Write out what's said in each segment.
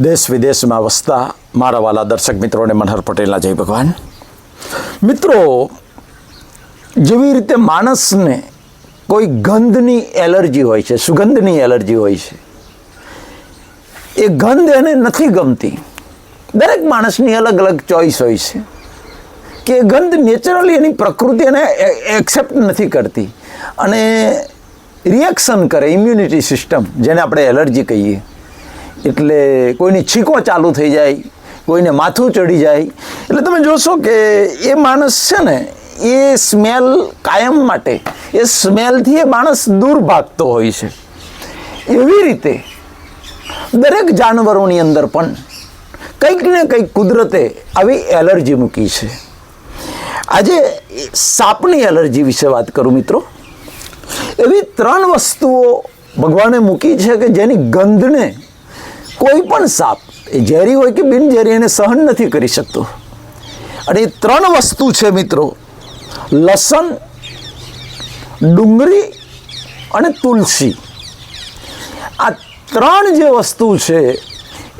દેશ વિદેશમાં વસતા મારા વાલા દર્શક મિત્રોને મનહર પટેલના જય ભગવાન. મિત્રો, જેવી રીતે માણસને કોઈ ગંધની એલર્જી હોય છે, સુગંધની એલર્જી હોય છે, એ ગંધ એને નથી ગમતી. દરેક માણસની અલગ અલગ ચોઈસ હોય છે કે ગંધ નેચરલી એની પ્રકૃતિ એને એક્સેપ્ટ નથી કરતી. અને રિએક્શન કરે, ઇમ્યુનિટી સિસ્ટમ, જેને આપણે એલર્જી કહીએ. એટલે કોઈની છીકો ચાલુ થઈ જાય, કોઈને માથું ચડી જાય. એટલે તમે જોશો કે એ માણસ છે ને, એ સ્મેલ કાયમ માટે, એ સ્મેલથી એ માણસ દૂર ભાગતો હોય છે. એવી રીતે દરેક જાનવરોની અંદર પણ કંઈક ને કંઈક કુદરતે આવી એલર્જી મૂકી છે. આજે સાપની એલર્જી વિશે વાત કરું મિત્રો. એવી ત્રણ વસ્તુઓ ભગવાને મૂકી છે કે જેની ગંધને કોઈ પણ સાપ એ ઝેરી હોય કે બિનઝેરી એને સહન નથી કરી શકતો. અને એ ત્રણ વસ્તુ છે મિત્રો, લસણ, ડુંગળી અને તુલસી. આ ત્રણ જે વસ્તુ છે,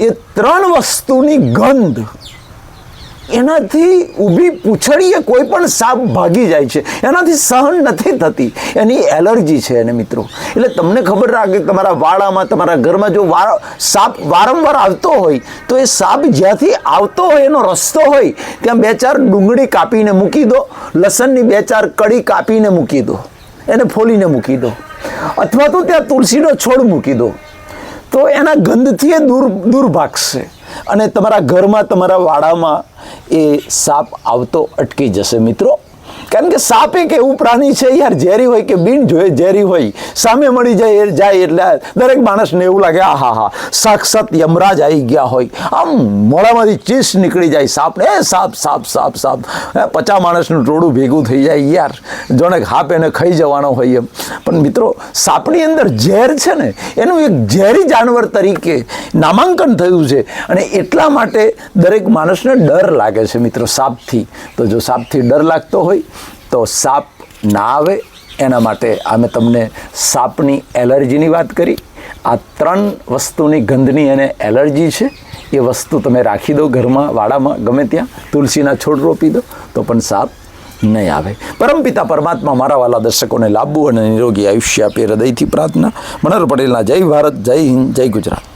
એ ત્રણ વસ્તુની ગંધ એનાથી ઊભી પૂંછડીએ કોઈ પણ સાપ ભાગી જાય છે. એનાથી સહન નથી થતી. એની એલર્જી છે એને મિત્રો. એટલે તમને ખબર રાખે તમારા વાડામાં, તમારા ઘરમાં જો વાર સાપ વારંવાર આવતો હોય, તો એ સાપ જ્યાંથી આવતો હોય, એનો રસ્તો હોય, ત્યાં બે ચાર ડુંગળી કાપીને મૂકી દો. લસણની બે ચાર કડી કાપીને મૂકી દો. એને ફોલીને મૂકી દો. અથવા તો ત્યાં તુલસીનો છોડ મૂકી દો. તો એના ગંધથી એ દૂર દૂર ભાગશે. અને તમારા ઘરમાં, તમારા વાડામાં એ સાપ આવતો અટકી જશે મિત્રો. કારણ કે સાપ એક એવું પ્રાણી છે યાર ઝેરી હોય કે બિન જોઈએ ઝેરી હોય સામે મળી જાય જાય એટલે દરેક માણસને એવું લાગે આ હા હા સાક્ષાત યમરાજ આવી ગયા હોય. આમ મોડામાંથી ચીસ નીકળી જાય સાપને એ સાપ સાપ સાપ સાપ. હે, પચા માણસનું ટોળું ભેગું થઈ જાય યાર જોણે હાપ એને ખાઈ જવાનો હોય એમ. પણ મિત્રો સાપની અંદર ઝેર છે ને એનું એક ઝેરી જાનવર તરીકે નામાંકન થયું છે. અને એટલા માટે દરેક માણસને ડર લાગે છે મિત્રો, સાપથી. તો જો સાપથી ડર લાગતો હોય, તો સાપ ના આવે. એના માટે અમે તમને સાપની એલર્જીની વાત કરી. આ ત્રણ વસ્તુની ગંધની એને એલર્જી છે. એ વસ્તુ તમે રાખી દો ઘરમાં, વાડામાં, ગમે ત્યાં. તુલસીના છોડ રોપી દો, તો પણ સાપ નહીં આવે. પરમપિતા પરમાત્મા મારા વાલા દર્શકોને લાભવું અને નિરોગી આયુષ્ય આપે હૃદયથી પ્રાર્થના. મનોહર પટેલના જય ભારત, જય હિન્દ, જય ગુજરાત.